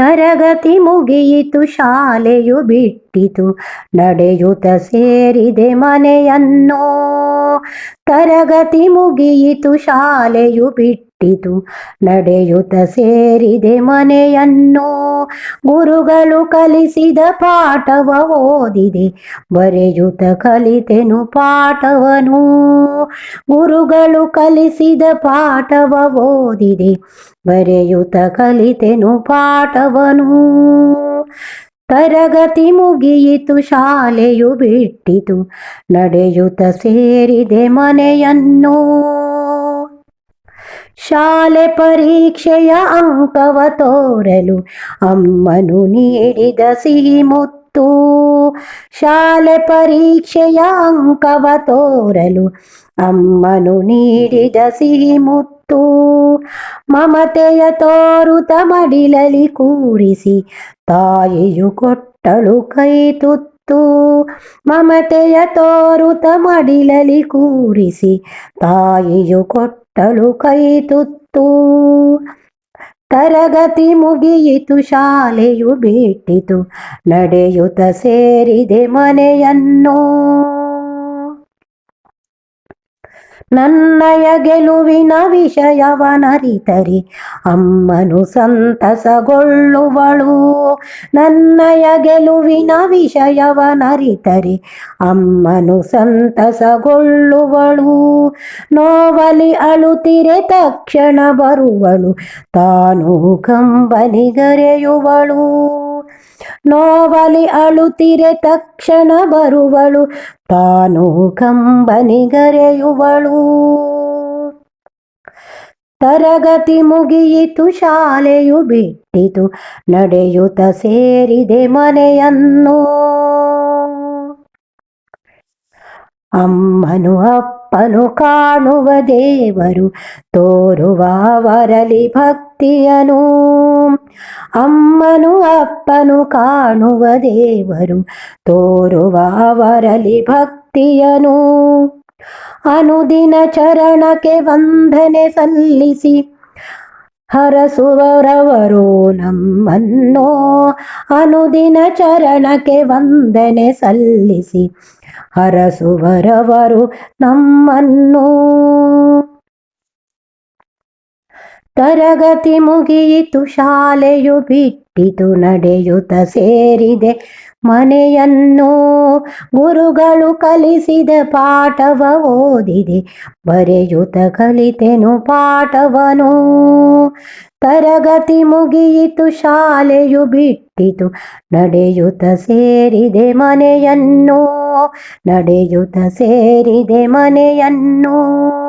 ತರಗತಿ ಮುಗಿಯಿತು ಶಾಲೆಯು ಬಿಟ್ಟಿತು. ನಡೆಯುತ್ತ ಸೇರಿದೆ ಮನೆಯನ್ನೋ. ತರಗತಿ ಮುಗಿಯಿತು ಶಾಲೆಯು ಬಿಟ್ಟಿತು ನಡೆಯುತ್ತ ಸೇರಿದೆ ಮನೆಯನ್ನು. ಗುರುಗಳು ಕಲಿಸಿದ ಪಾಠವ ಓದಿದೆ. ಬರೆಯುತ್ತ ಕಲಿತೆನು ಪಾಠವನು. ಗುರುಗಳು ಕಲಿಸಿದ ಪಾಠವ ಓದಿದೆ. ಬರೆಯುತ್ತ ಕಲಿತೆನು ಪಾಠವನು. ತರಗತಿ ಮುಗಿಯಿತು, ಶಾಲೆಯು ಬಿಟ್ಟಿತು. ನಡೆಯುತ್ತ ಸೇರಿದೆ ಮನೆಯನ್ನು. ಶಾಲೆ ಪರೀಕ್ಷೆಯ ಅಂಕವ ತೋರಲು ಅಮ್ಮನು ನೀಡಿದ ಸಿಹಿ ಮುತ್ತು ಶಾಲೆ ಪರೀಕ್ಷೆಯ ಅಂಕವ ತೋರಲು ಅಮ್ಮನು ನೀಡಿದ ಸಿಹಿ ಮುತ್ತು ಮಮತೆಯ ತೋರುತ ಮಡಿಲಲಿ ಕೂರಿಸಿ ತಾಯಿಯು ಕೊಟ್ಟಳು ಕೈ ತುತ್ತು ಮಮತೆಯ ತೋರುತ ಮಡಿಲಲಿ ಕೂರಿಸಿ ತಾಯಿಯು ಕೊಟ್ಟಳು ಕೈ ತುತ್ತು. ತರಗತಿ ಮುಗಿಯಿತು ಶಾಲೆಯು ಬಿಟ್ಟಿತು. ನಡೆಯುತ್ತ ಸೇರಿದೆ ಮನೆಯನ್ನು. ನನ್ನಯ ಗೆಲುವಿನ ವಿಷಯವನರಿತರೆ, ಅಮ್ಮನು ಸಂತಸಗೊಳ್ಳುವಳು. ನನ್ನಯ ಗೆಲುವಿನ ವಿಷಯವನರಿತರೆ, ಅಮ್ಮನು ಸಂತಸಗೊಳ್ಳುವಳು. ನೋವಲಿ ಅಳುತ್ತಿರೆ ತಕ್ಷಣ ಬರುವಳು, ತಾನು ಕಂಬನಿಗರೆಯುವಳು ನೋವಲಿ ಅಳುತ್ತಿರೆ ತಕ್ಷಣ ಬರುವಳು, ತಾನು ಕಂಬನಿಗರೆಯುವಳು ತರಗತಿ ಮುಗಿಯಿತು, ಶಾಲೆಯು ಬಿಟ್ಟಿತು, ನಡೆಯುತ್ತ ಸೇರಿದೆ ಮನೆಯನ್ನು. ಅಮ್ಮನು ಅಪ್ಪನು ಕಾಣುವ ದೇವರು, ತೋರುವ ವರಲಿ ಭಕ್ತಿಯನು. ಅಮ್ಮನು ಅಪ್ಪನು ಕಾಣುವ ದೇವರು ತೋರುವ ಅವರಲಿ ಭಕ್ತಿಯನು. ಅನುದಿನ ಚರಣಕ್ಕೆ ವಂದನೆ ಸಲ್ಲಿಸಿ ಹರಸುವರವರು ನಮ್ಮನ್ನು ಅನುದಿನ ಚರಣಕ್ಕೆ ವಂದನೆ ಸಲ್ಲಿಸಿ ಹರಸುವರವರು ನಮ್ಮನ್ನು. ತರಗತಿ ಮುಗಿಯಿತು, ಶಾಲೆಯು ಬಿಟ್ಟಿತು, ನಡೆಯುತ್ತ ಸೇರಿದೆ. ಮನೆಯನ್ನು ಗುರುಗಳು ಕಲಿಸಿದ ಪಾಠವ ಓದಿದೆ. ಬರೆಯುತ್ತ ಕಲಿತೆನು ಪಾಠವನು. ತರಗತಿ ಮುಗಿಯಿತು, ಶಾಲೆಯು ಬಿಟ್ಟಿತು, ನಡೆಯುತ್ತ ಸೇರಿದೆ. ಮನೆಯನ್ನು ನಡೆಯುತ್ತ ಸೇರಿದೆ, ಮನೆಯನ್ನು